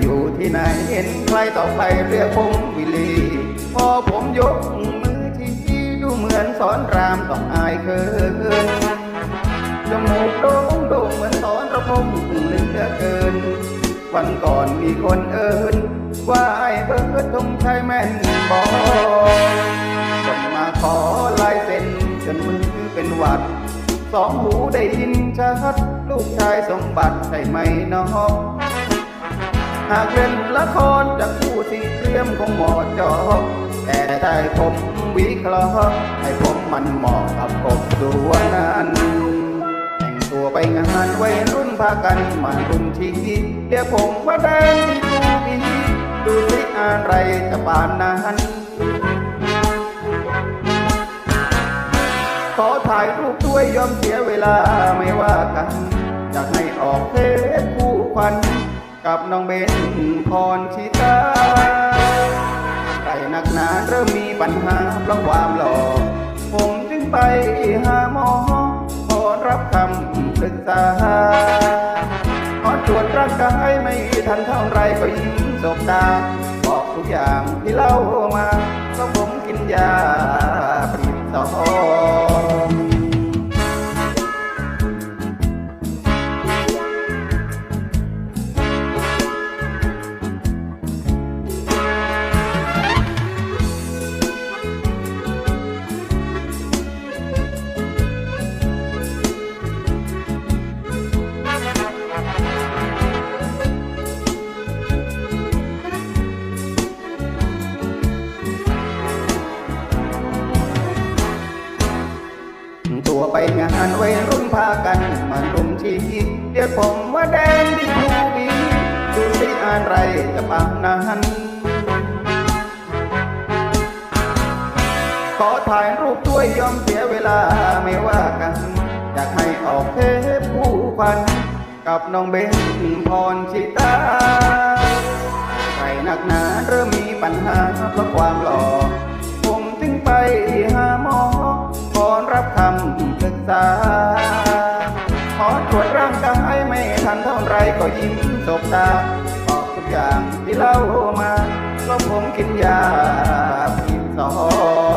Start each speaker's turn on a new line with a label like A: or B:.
A: อยู่ที่ไหนเห็นใครต่อใครเรียกผมวิลีพอผมยกมือที่ดูเหมือนสอนรามต้องอายเคินจมูกโด่งโด่งเหมือนสอนระพงเหลือเกิน วันก่อนมีคนเอินว่าไอ้เบิร์ดทงชัยแม่นบอกคนมาขอลายเซ็นจนมือเป็นหวัดสองหูได้ยินชัดลูกชายสมบัติใช่ไหมน้อง หากเป็นละครจากผู้ที่เตรียมคงหมาะเจอแต่ใจผมวิเคราะห์ให้ผมมันเหมาะกับกบตัวนั้นแต่งตัวไปงานวัยรุ่นพากันมารุมทีเดี๋ยวผมว่าแดงที่ดูดีดูสิอะไรจะปานนั้นขอถ่ายรูปด้วยยอมเสียเวลาไม่ว่ากันอยากให้ออกเท น้องเบนพรชิตาใครนักหนาเริ่มมีปัญหาเพราะความหล่อผมจึงไปหาหมอขอรับคำปรึกษาขอตรวจร่างกายไม่ทันเท่าไรก็ยิ้มสบตาีเดี๋ยวผมว่าแดงดีดูดีดูสิอะไรจะปางนั้นขอถ่ายรูปด้วยยอมเสียเวลาไม่ว่ากันอยากให้ออกเทปคู่ควัน กับน้องเบนพรชิตาใครหนักหนาเริ่มมีปัญหาเพราะความหล่อ ผมจึงไปหาหมอขอรับคำปรึกษา ฉันเท่าไรก็ยิ้มสบตาตอบทุกอย่างที่เล่ามาเพราผมกินยาผิดสอง